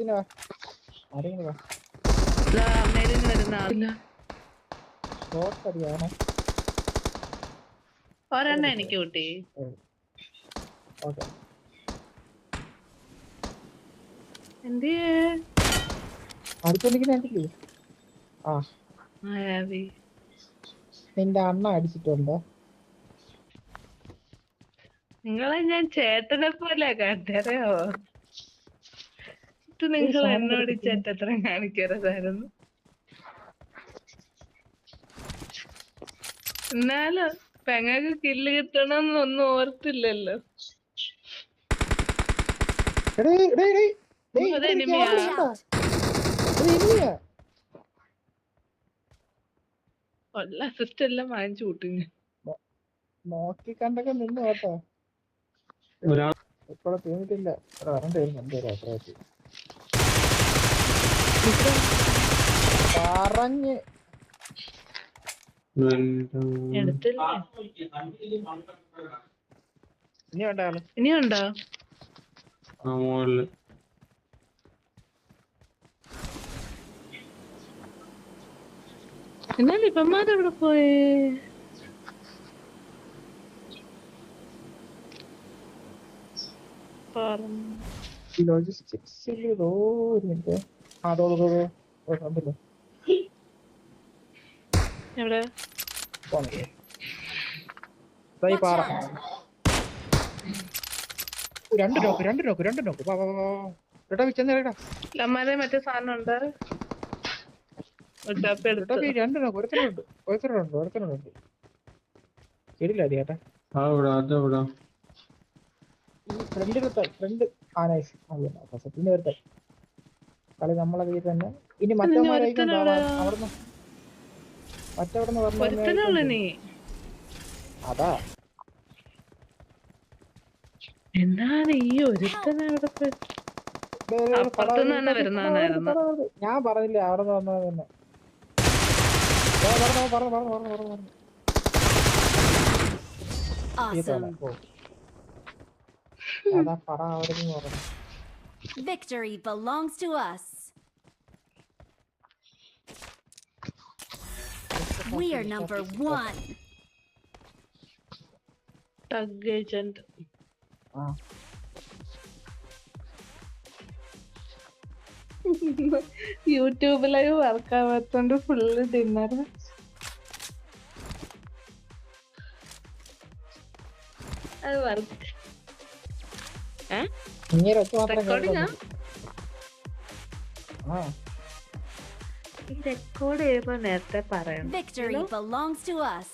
സച്ചിന് വാ. ആരെങ്കിലും വാ. ഒരെണ്ണം എനിക്ക് കൂട്ടി. നിന്റെ അണ്ണ അടിച്ചിട്ടുണ്ട്. നിങ്ങളെ ഞാൻ ചേട്ടനെ പോലെ കണ്ടറിയാവോ ഇത് നിങ്ങൾ എന്നോട് ചേട്ടത്ര കാണിക്കരുതായിരുന്നു എന്നാലും പെങ്ങൾക്ക് കില്ല് കിട്ടണമെന്നൊന്നും ഓർത്തില്ലല്ലോ. ഒരു. ഉള്ള അസിസ്റ്റ് എല്ലാം വാങ്ങിച്ചു കൂട്ടി നോക്കി കണ്ടൊക്കെ നിന്ന് കേട്ടോ. ഒരാൾ ഇപ്പോഴെ തീർന്നിട്ടില്ല ഇവിടെ വരണ്ട വരുന്നു എന്തോ അത്രയായിട്ട് പറഞ്ഞ്. ഇനിയുണ്ടോ എന്നാൽ ഇപ്പന്മാരെവിടെ പോയേ? പറഞ്ഞു. ലോജിസ്റ്റിക്സിൽ ആ അതോ അതോ അതോ എവിടെ? ഈ പാറ. രണ്ട് നോക്ക് രണ്ട് നോക്ക് രണ്ട് നോക്ക്. വാ വാ വാ. എടാ മറ്റേ സാധനം ഉണ്ട്. രണ്ട് നോക്ക് ഒരുത്തനുണ്ട് ഒരുത്തനുണ്ട് ഒരുത്തനുണ്ട് ശരിയില്ല അടി ചേട്ടാ ആ ഇവിടെ അതെവിടെ ഈ ഫ്രണ്ടിലത്തെ ഫ്രണ്ട്. ആ നൈസ് സെറ്റിന്റെ ഒരുത്തൻ. കളി നമ്മളെ കയ്യിൽ തന്നെ. ഇനി? അവിടുന്ന് മറ്റവിടുന്ന് പറഞ്ഞു നീ. അതാ. എന്താണ് ഈ. ഞാൻ പറഞ്ഞില്ല അവിടെ നിന്ന് വന്നത് തന്നെ. പറഞ്ഞു പറഞ്ഞു പറഞ്ഞു പറഞ്ഞു പറഞ്ഞു പറഞ്ഞു. Victory belongs to us. We are number one. Tag agent. YouTube YouTube live വർക്കാവാത്തോണ്ട് full dinner അത് വർക്ക് ഏ Recording ആ? റെക്കോർഡ് ചെയ്യുമ്പോൾ നേരത്തെ പറയണം. Victory belongs to us.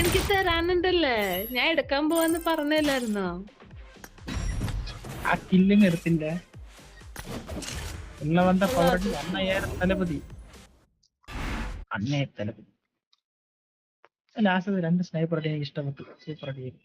എനിക്ക് തരാനുണ്ടല്ലേ? ഞാൻ എടുക്കാൻ പോവാന്ന് പറഞ്ഞല്ലായിരുന്നോ? ആ കില്ലും എടുത്തിന്റെ ఉన్నవంత పౌరటి అన్నయ్య തലപതി. അന്നേ തലപതി. ലാസ്റ്റ് രണ്ട് സ്നൈപ്പർ ഇഷ്ടപ്പെട്ടു. സൂപ്പർ അടിയായിരുന്നു